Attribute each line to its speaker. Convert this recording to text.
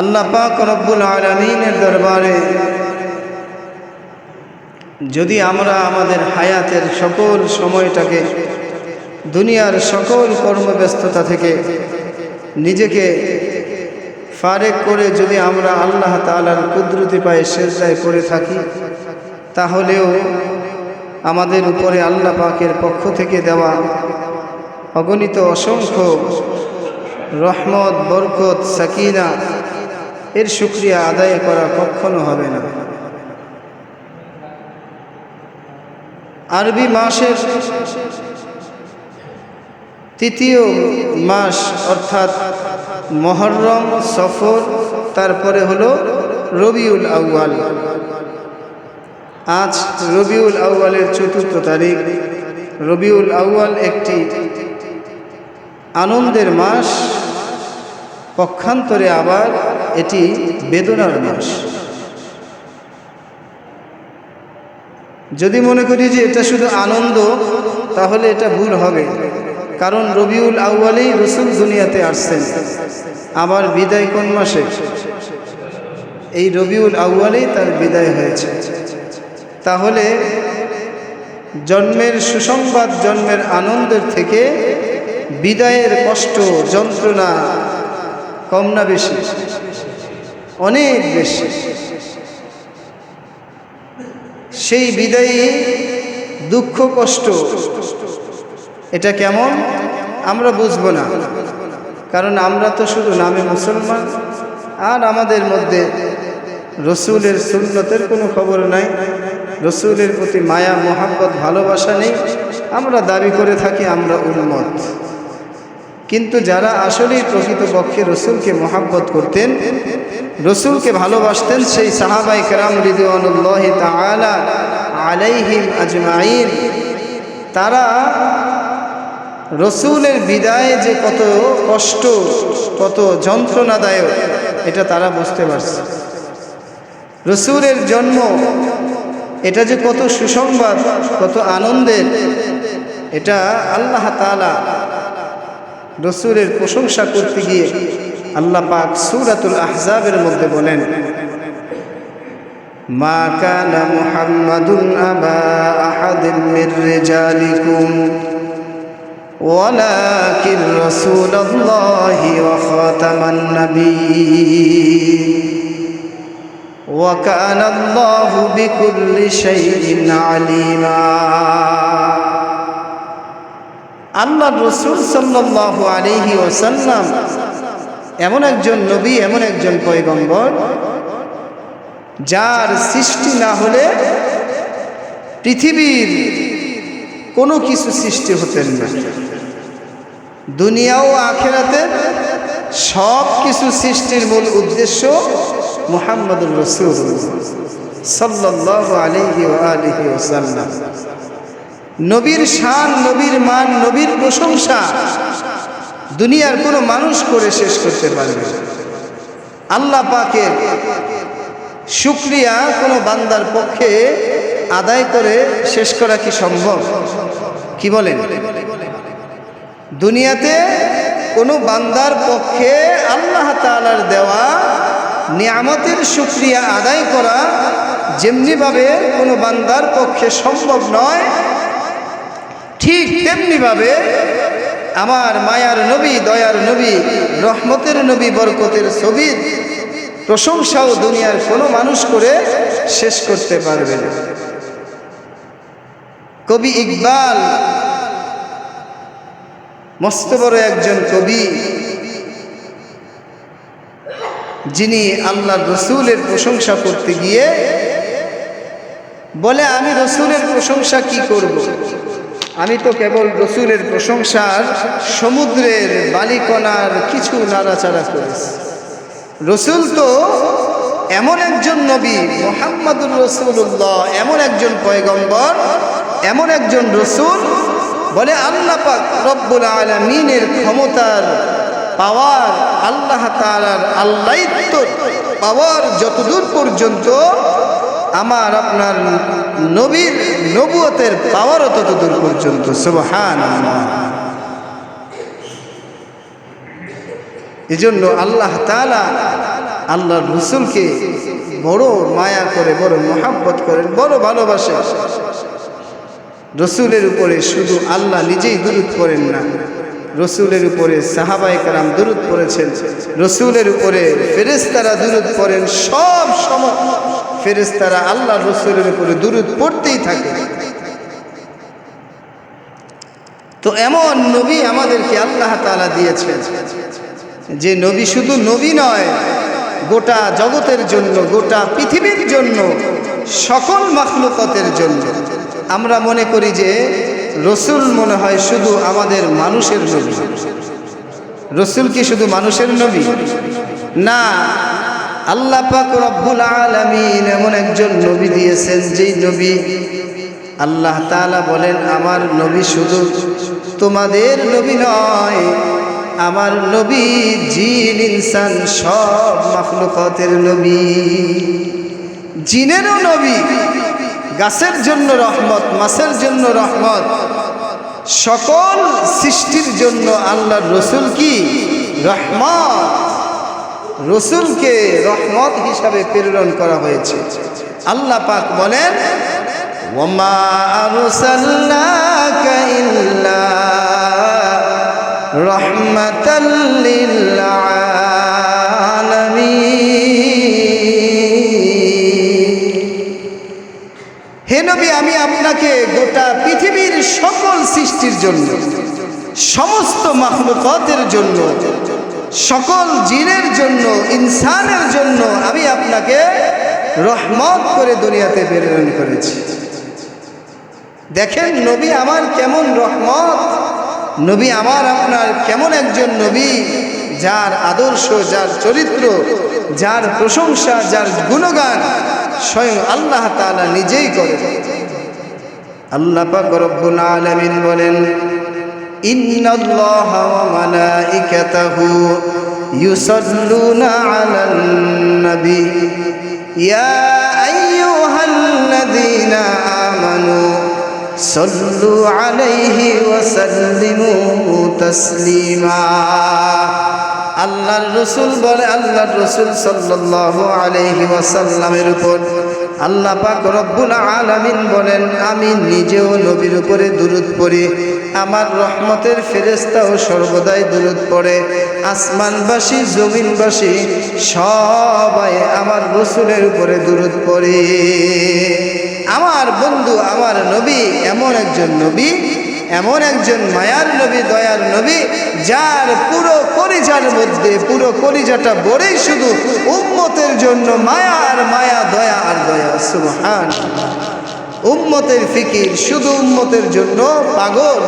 Speaker 1: আল্লাহ পাক রব্বুল আলমিনের দরবারে, যদি আমরা আমাদের হায়াতের সকল সময়টাকে, দুনিয়ার সকল কর্মব্যস্ততা থেকে নিজেকে ফারেক করে যদি আমরা আল্লাহ তালার কুদরতি পায়ে শেষদায় করে থাকি, তাহলেও আমাদের উপরে আল্লাহ পাকের পক্ষ থেকে দেওয়া অগণিত অসংখ্য রহমত, বরকত, সাকিনা এর শুক্রিয়া আদায় করা কখনো হবে না। আরবি মাসের তৃতীয় মাস অর্থাৎ মহরম, সফর, তারপরে হলো রবিউল আউয়াল। আজ রবিউল আউয়ালের চতুর্থ তারিখ। রবিউল আউয়াল একটি আনন্দের মাস, পক্ষান্তরে আবার এটি বেদনার মাস। যদি মনে করি যে এটা শুধু আনন্দ, তাহলে এটা ভুল হবে। কারণ রবিউল আউ্বালেই রসুল দুনিয়াতে আসছেন। আবার বিদায় কোন মাসে? এই রবিউল আউ্বালেই তার বিদায় হয়েছে। তাহলে জন্মের সুসংবাদ, জন্মের আনন্দের থেকে বিদায়ের কষ্ট, যন্ত্রণা কম না বেশি? অনেক বেশি। সেই বিদায়ী দুঃখ, কষ্ট, এটা কেমন? আমরা বুঝব না। কারণ আমরা তো শুধু নামে মুসলমান, আর আমাদের মধ্যে রসুলের সুন্নতের কোনো খবর নাই। রসুলের প্রতি মায়া, মোহাব্বত, ভালোবাসা নেই। আমরা দাবি করে থাকি, আমরা উন্মত কিন্তু যারা আসলেই প্রকৃতপক্ষে রসুলকে মোহাব্বত করতেন, রসুলকে ভালোবাসতেন, সেই সাহাবাই কেরাম আলাইহিম আজমাইন, তারা রসুলের বিদায় যে কত কষ্ট, কত যন্ত্রণাদায়ক, এটা তারা বুঝতে পারছে। রসুলের জন্ম, এটা যে কত সুসংবাদ, কত আনন্দের, এটা আল্লাহ তালা রসুলের প্রশংসা করতে গিয়ে আল্লাহ পাক সুরাতুল আহজাবের মধ্যে বলেন মা কানা মুহাম্মাদুন আবা আহাদিন মির রিজালিকুম ولكن رسول الله وخاتم النبيين وكان الله بكل شيء عليما আল্লাহ রসুল সাল্লাহ আলিহি ওসাল্লাম এমন একজন নবী, এমন একজন পয়গম্বর, যার সৃষ্টি না হলে পৃথিবীর কোনো কিছু সৃষ্টি হতেন না। দুনিয়া ও আখেরাতে সব কিছু সৃষ্টির মূল উদ্দেশ্য মুহাম্মদুর রসুল সাল্লাহ আলিহি আলিহি ওসাল্লাম নবীর শান, নবীর মান, নবীর প্রশংসা দুনিয়ার কোনো মানুষ করে শেষ করতে পারবে আল্লাহ পাকের শুক্রিয়া কোনো বান্দার পক্ষে আদায় করে শেষ করা কি সম্ভব? কি বলেন? দুনিয়াতে কোনো বান্দার পক্ষে আল্লাহ তালার দেওয়া নিয়ামতের শুক্রিয়া আদায় করা যেমনিভাবে কোনো বান্দার পক্ষে সম্ভব নয় ঠিক তেমনিভাবে আমার মায়ার নবী, দয়ার নবী, রহমতের নবী, বরকতের ছবির প্রশংসাও দুনিয়ার কোনো মানুষ করে শেষ করতে পারবে না কবি ইকবাল, মস্ত বড় একজন কবি, যিনি আল্লাহ রসুলের প্রশংসা করতে গিয়ে বলে, আমি রসুলের প্রশংসা কি করব। আমি তো কেবল রসুলের প্রশংসার সমুদ্রের বালিকণার কিছু নাড়াচাড়া করেছি। রসুল তো এমন একজন নবী, মোহাম্মদুর রসুল্লাহ এমন একজন পয়গম্বর, এমন একজন রসুল, বলে আল্লাহ রব্বুল আলমিনের ক্ষমতার পাওয়ার, আল্লাহ তালার আল্লাহিত্ব পাওয়ার যতদূর পর্যন্ত আমার আপনার নবীর নবুয়তের পাওয়ারও ততদূর পর্যন্ত সুবহান এই জন্য আল্লাহ তালা আল্লাহ রসুলকে বড় মায়া করে, বড় মোহাব্বত করেন বড় ভালোবাসে। রসুলের উপরে শুধু আল্লাহ নিজেই দুরুদ করেন না, রসুলের উপরে সাহাবাই কারাম দুরুদ পড়েছেন, রসুলের উপরে ফেরেস্তারা দুরুদ করেন সব সময় ফেরেস্তারা আল্লাহ রসুলের উপরে দুরুদ পড়তেই থাকে। তো এমন নবী আমাদেরকে আল্লাহ তালা দিয়েছেন, যে নবী শুধু নবী নয়, গোটা জগতের জন্য, গোটা পৃথিবীর জন্য, সকল মাখলুকতের জন্য। আমরা মনে করি যে রসুল মনে হয় শুধু আমাদের মানুষের নবী। রসুল কি শুধু মানুষের নবী? না। আল্লাহ পাক রব্বুল আলামিন এমন একজন নবী দিয়েছেন, যেই নবী আল্লাহ তাআলা বলেন, আমার নবী শুধু তোমাদের নবী নয়, আমার নবী জিন, ইনসান সব মাখলুকতের নবী। জিনেরও নবী, গাছের জন্য রহমত, মাছের জন্য রহমত, সকল সৃষ্টির জন্য আল্লাহর রসুল কি? রহমত। রসুলকে রহমত হিসাবে প্রেরণ করা হয়েছে। আল্লাহ পাক বলেন হে নবী, আমি আপনাকে গোটা পৃথিবীর সকল সৃষ্টির জন্য, সমস্ত মাহলুকতের জন্য সকল জিনের জন্য, ইনসানের জন্য আমি আপনাকে রহমত করে দুনিয়াতে প্রেরণ করেছি। দেখেন নবী আমার কেমন রহমত, নবী আমার আপনার কেমন একজন নবী, যার আদর্শ, যার চরিত্র, যার প্রশংসা, যার গুণগান স্বয়ং আল্লাহ তাআলা নিজেই করে। আল্লাহ পাক আলামিন বলেন আল্লাহর রসুল বলে, আল্লাহর রসুল সাল্লাল্লাহু আলাইহি ওয়াসাল্লামের উপর আল্লাহ পাক রব্বুল আলামিন বলেন, আমি নিজেও নবীর উপরে দুরুদ পড়ি। আমার রহমতের ফেরেস্তাও সর্বদাই দূরত পড়ে। আসমানবাসী, জমিনবাসী সবাই আমার রসুলের উপরে দূরত পড়ে। আমার বন্ধু, আমার নবী, এমন একজন নবী, এমন একজন মায়ার নবী, দয়ার নবী, যার পুরো কলিজার মধ্যে, পুরো কলিজাটা বড়েই শুধু উম্মতের জন্য মায়া আর মায়া, দয়া আর দয়া। সুবহান উম্মতের ফিকির শুধু উম্মতের জন্য পাগল।